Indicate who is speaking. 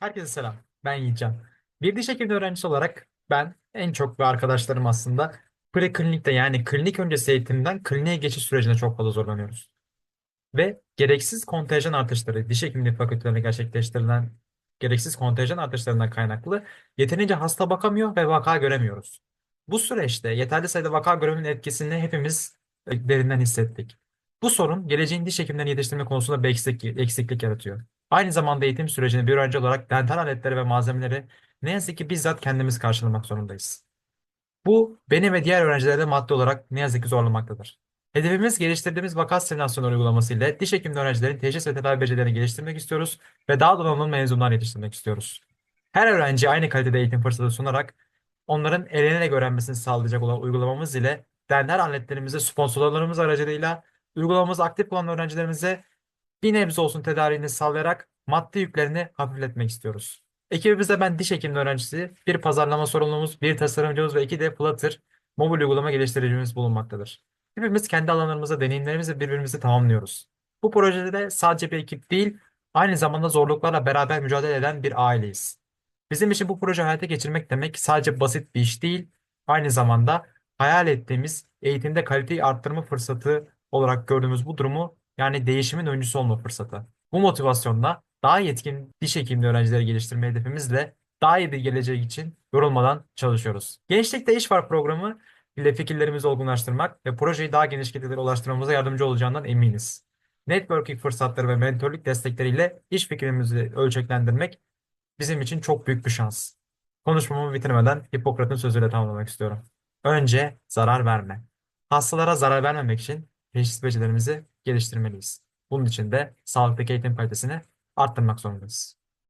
Speaker 1: Herkese selam. Ben Yiğitcan. Bir diş hekimliği öğrencisi olarak ben en çok ve arkadaşlarım aslında preklinikte yani klinik öncesi eğitimden kliniğe geçiş sürecinde çok fazla zorlanıyoruz. Ve gereksiz kontenjan artışları, diş hekimliği fakültelerinde gerçekleştirilen gereksiz kontenjan artışlarından kaynaklı yeterince hasta bakamıyor ve vaka göremiyoruz. Bu süreçte yeterli sayıda vaka göremenin etkisini hepimiz derinden hissettik. Bu sorun geleceğin diş hekimlerini yetiştirme konusunda bir eksiklik, eksiklik yaratıyor. Aynı zamanda eğitim sürecinde bir öğrenci olarak dental aletleri ve malzemeleri ne yazık ki bizzat kendimiz karşılamak zorundayız. Bu beni ve diğer öğrencileri de maddi olarak ne yazık ki zorlamaktadır. Hedefimiz geliştirdiğimiz vaka simülasyonu uygulaması ile diş hekimli öğrencilerin teşhis ve tedavi becerilerini geliştirmek istiyoruz ve daha donanımlı mezunlar yetiştirmek istiyoruz. Her öğrenciye aynı kalitede eğitim fırsatı sunarak onların eğlenerek öğrenmesini sağlayacak olan uygulamamız ile dental aletlerimizi sponsorlarımız aracılığıyla uygulamamızı aktif olan öğrencilerimize bir nebze olsun tedariğini sağlayarak maddi yüklerini hafifletmek istiyoruz. Ekibimizde ben diş hekimliği öğrencisi, bir pazarlama sorumlumuz, bir tasarımcımız ve iki de Flutter mobil uygulama geliştiricimiz bulunmaktadır. Hepimiz kendi alanlarımızda deneyimlerimizi birbirimizi tamamlıyoruz. Bu projede de sadece bir ekip değil, aynı zamanda zorluklarla beraber mücadele eden bir aileyiz. Bizim için bu proje hayata geçirmek demek sadece basit bir iş değil, aynı zamanda hayal ettiğimiz eğitimde kaliteyi arttırma fırsatı olarak gördüğümüz bu durumu yani değişimin öncüsü olma fırsatı. Bu motivasyonla daha yetkin diş hekimliği öğrencileri geliştirme hedefimizle daha iyi bir gelecek için yorulmadan çalışıyoruz. Gençlikte İş Var programı ile fikirlerimizi olgunlaştırmak ve projeyi daha geniş kitlelere ulaştırmamıza yardımcı olacağından eminiz. Networking fırsatları ve mentorluk destekleriyle iş fikrimizi ölçeklendirmek bizim için çok büyük bir şans. Konuşmamı bitirmeden Hipokrat'ın sözüyle tamamlamak istiyorum. Önce zarar verme. Hastalara zarar vermemek için teşhis becerilerimizi geliştirmeliyiz. Bunun için de sağlıktaki eğitim kalitesini arttırmak zorundayız.